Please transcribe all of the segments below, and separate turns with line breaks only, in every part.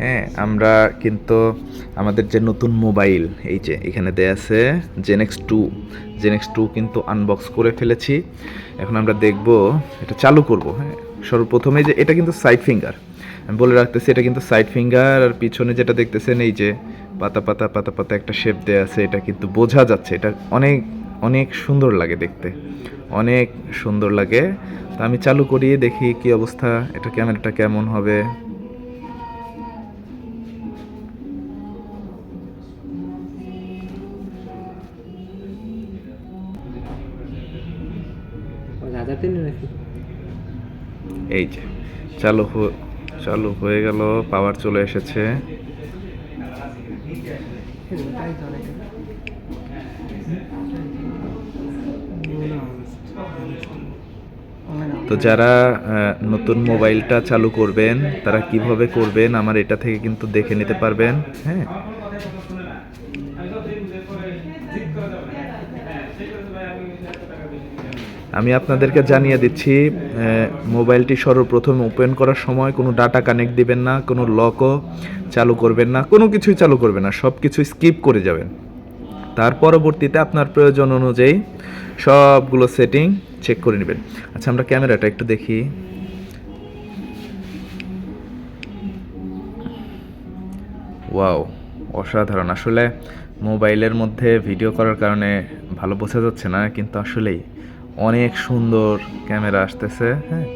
হ্যাঁ আমরা কিন্তু আমাদের যে নতুন মোবাইল, এই যে এখানে দেয়া আছে জেনেক্স টু জেনেক্স টু কিন্তু আনবক্স করে ফেলেছি। এখন আমরা দেখব এটা চালু করব হ্যাঁ। সর্বপ্রথমে যে এটা কিন্তু সাইড ফিঙ্গার আমি বলে রাখতেছি, এটা কিন্তু সাইড ফিঙ্গার আর পিছনে যেটা দেখতেছেন, এই যে পাতা পাতা পাতা পাতা একটা শেপ দেয়া আছে, এটা কিন্তু বোঝা যাচ্ছে। এটা অনেক অনেক সুন্দর লাগে দেখতে। অনেক সুন্দর লাগে। তো আমি চালু করি, দেখি কি অবস্থা, এটা ক্যামেরাটা কেমন হবে? এই যে, চালু চালু হয়ে গেল, পাওয়ার চলে এসেছে।
তো
যারা নতুন মোবাইলটা চালু করবেন, তারা কীভাবে করবেন, আমার এটা থেকে কিন্তু দেখে নিতে পারবেন হ্যাঁ? আমি আপনাদেরকে জানিয়ে দিচ্ছি মোবাইলটি সর্বপ্রথম ওপেন করার সময় কোনো ডাটা কানেক্ট দিবেন না, কোনো লকও চালু করবেন না, কোনো কিছুই চালু করবেন না, সব কিছু স্কিপ করে যাবেন। তার পরবর্তীতে আপনার প্রয়োজন অনুযায়ী সবগুলো সেটিং চেক করে নেবেন। আচ্ছা আমরা ক্যামেরাটা একটু দেখি। ওয়াও। অসাধারণ। আসলে মোবাইলের মধ্যে ভিডিও করার কারণে ভালো বোঝা যাচ্ছে না, কিন্তু আসলেই অনেক সুন্দর ক্যামেরা আসতেছে হ্যাঁ?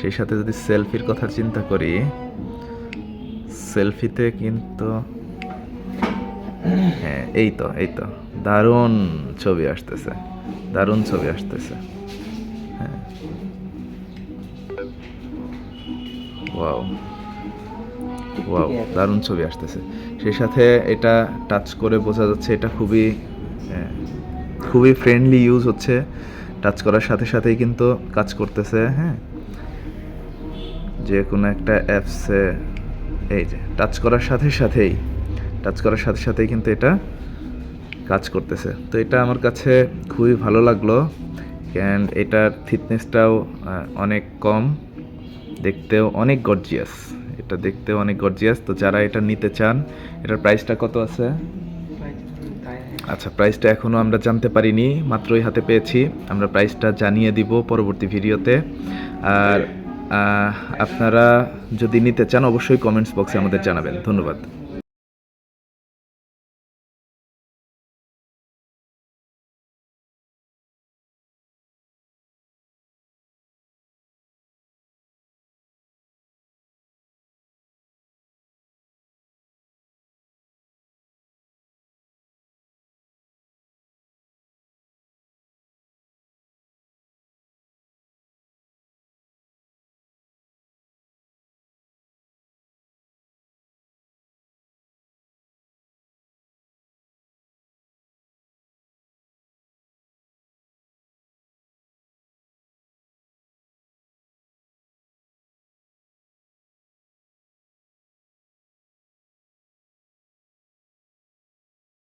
সেই সাথে যদি সেলফির কথা চিন্তা করি, সেলফিতে কিন্তু হ্যাঁ এই তো এই তো, দারুণ ছবি আসতেছে, দারুণ ছবি আসতেছে হ্যাঁ। ওয়াও। ওয়াও দারুণ ছবি আসতেছে। সেই সাথে এটা টাচ করে বোঝা যাচ্ছে এটা খুবই খুবই ফ্রেন্ডলি ইউজ হচ্ছে। টাচ করার সাথে সাথেই কিন্তু কাজ করতেছে হ্যাঁ। যে কোনো একটা অ্যাপসে এই যে টাচ করার সাথে সাথেই টাচ করার সাথে সাথেই কিন্তু এটা কাজ করতেছে। তো এটা আমার কাছে খুবই ভালো লাগল। অ্যান্ড এটার থিকনেসটাও অনেক কম দেখতেও অনেক গর্জিয়াস এটা দেখতে অনেক গর্জিয়াস তো যারা এটা নিতে চান, এটার প্রাইসটা কত আছে? আচ্ছা প্রাইসটা এখনও আমরা জানতে পারিনি, মাত্রই হাতে পেয়েছি। আমরা প্রাইসটা জানিয়ে দিব পরবর্তী ভিডিওতে। আর আপনারা যদি নিতে চান, অবশ্যই কমেন্টস বক্সে আমাদের জানাবেন। ধন্যবাদ।